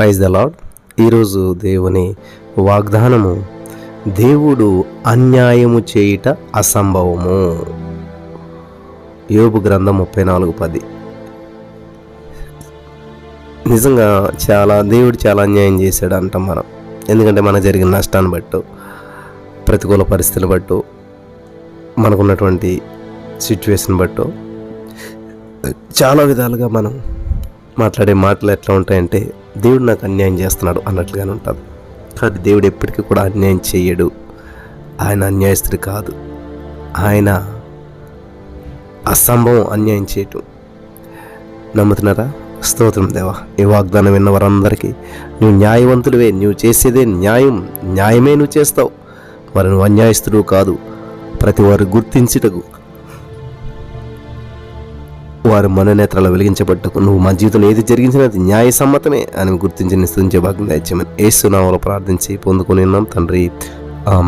Praise the lord ఈరోజు దేవుని వాగ్దానము దేవుడు అన్యాయము చేయుట అసంభవము. యోబు గ్రంథం ముప్పై నాలుగు పది. నిజంగా చాలా దేవుడు చాలా అన్యాయం చేశాడు అంటాం మనం. ఎందుకంటే మనకు జరిగిన నష్టాన్ని బట్టు ప్రతికూల పరిస్థితులు బట్టు మనకున్నటువంటి సిచ్యువేషన్ బట్టు చాలా విధాలుగా మనం మాట్లాడే మాటలు ఎట్లా ఉంటాయంటే దేవుడు నాకు అన్యాయం చేస్తున్నాడు అన్నట్లుగానే ఉంటుంది. కానీ దేవుడు ఎప్పటికీ కూడా అన్యాయం చేయడు. ఆయన అన్యాయస్తుడు కాదు. ఆయన అసంభవం అన్యాయం చేయటం. నమ్ముతున్నారా? స్తోత్రం దేవా. ఈ వాగ్దానం విన్న వారందరికీ నువ్వు న్యాయవంతుడివే నువ్వు చేసేదే న్యాయం. న్యాయమే నువ్వు చేస్తావు. మరి నువ్వు అన్యాయస్తుడు కాదు. ప్రతి వారు గుర్తించుటకు వారు మననేత్రాలు వెలిగించబట్టుకు నువ్వు మా జీవితంలో ఏది జరిగించినది న్యాయసమ్మతమే అని గుర్తించి నిస్తుతించే భాగ్యం దయచేయమని ఏసునామలో ప్రార్థించి పొందుకుని ఉన్నాం తండ్రి. ఆ